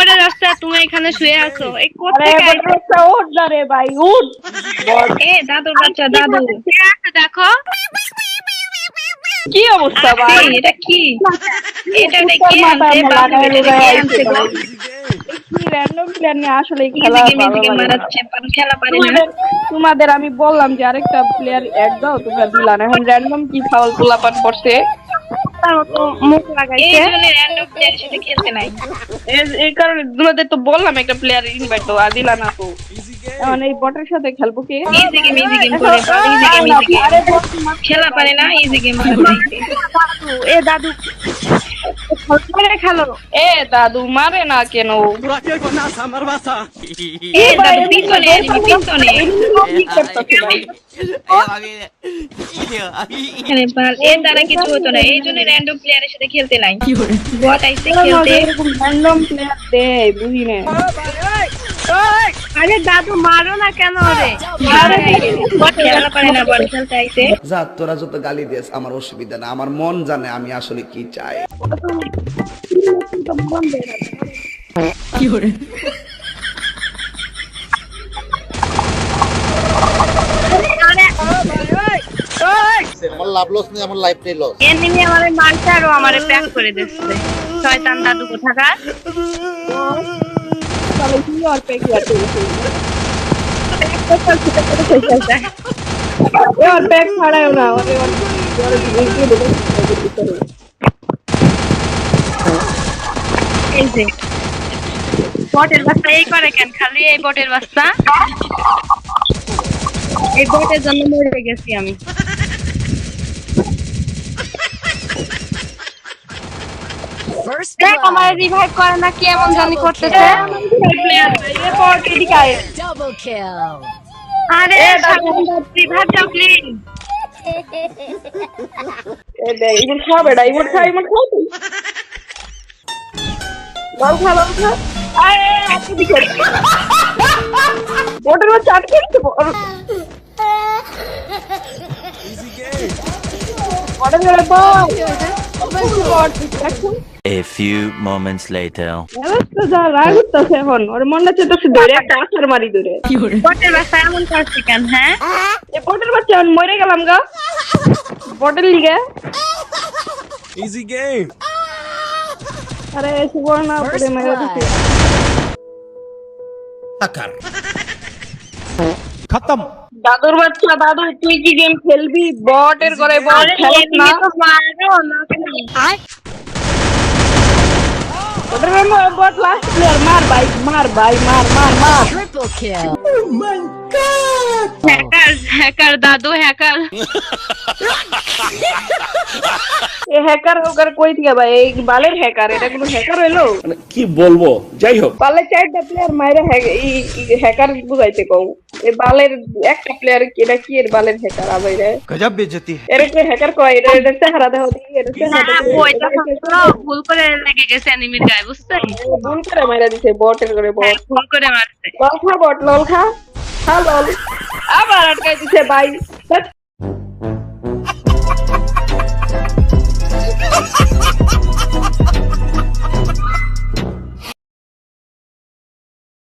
মরে যাচ্ছে তুমি এখানে শুয়ে আছো। এই কোথায় উঠ না রে ভাই উঠ। এ দাদুর বাচ্চা দাদু। দেখো। কি অবস্থা ভাই? এটা কি? এটা দেখি পারে তোমাদের তোমাদের আমি বললাম যে আরেকটা প্লেয়ার এক দাও তোমরা দিলা এখন র্যান্ডম কি ফাউল পোলাপান করছে? মুখ লাগাইছে। এই জন্য র্যান্ডম প্লেয়ার সাথে খেলতে নাই। এই কারণে তোমাদের তো বললাম একটা প্লেয়ার ইনভাইট দাও আর দিলা না তো। এখন এই বটের সাথে খেলব কি? ইজি গেম ইজি গেম করে ইজি গেম ইজি গেম খেলা পারে না ইজি গেম মারাচ্ছে এ দাদু। করে খেলো। এ দাদু মারে না কেন. এ দাদু পিছনে পিছনে এর দ্বারা কিছু হতো না। এই জন্য র্যান্ডম প্লেয়ারের সাথে খেলতে নাই। বট খেলতে। এরকম র্যান্ডম প্লেয়ার দেয় বুঝি না আরে দাদু মারো না কেন রে যা তোরা যত গালি দিস আমার অসুবিধা না আমার মন জানে আমি আসলে কি চাই। আমার লাভ লস নেই আমার লাইফটাই লস এনিমি আমারে মারছে আর আমারে প্যাক করে দিচ্ছে। শয়তান দাদু কোথাকার? না ওরে ওরে ওরে ভিডিও দেবো এই যে বটের বাচ্চা এই করে কেন? খালি এই বটের বাচ্চা এই বটের জন্য মরে গেছি আমি। দেখ আমার রিভাইভ করে না কি এমন জানি করতেছে? Double kill. আরে রিভাইভ দাও প্লিজ এ দে ইমন খাও বেটা ইমন খা ইমন খাও তুই লাল খা লাল খা। আরে আজকে দিকে বটের বাচ্চা আটকে দিতে বটের জন্য বল বট দেখুন। A few moments later. Easy game. বাচ্চা দাদুর বাচ্চা দাদু তুই কি গেম খেলবি? বটের করে খেলিস না। Remove bot last player. Mar bhai, mar bhai, mar mar mar. Triple kill. Oh my god. Hacker, hacker, dadu hacker. এ হ্যাকার হকার কই দিয়া ভাই? এই বালের হ্যাকার এটা কোনো হ্যাকার হইল? মানে কি বলব? যাই হোক। বালের চারটা প্লেয়ার মাইরা হ্যাকার বুঝাইতে কও। এ বালের একটা প্লেয়ার এটা কি এর বালের হ্যাকার আবাই রে? গজব বেজতি। এর কি হ্যাকার কয়? এটা এর চেহারা দাও এর চেহারা ভুল করে লেগে গেছে অ্যানিমির গায়ে বুঝতে ভুল করে মাইরা দিছে বট এর করে বট হ্যাঁ, ভুল করে মারছে। লল খা বট লল খা। হ্যাঁ আবার আটকাই দিছে ভাই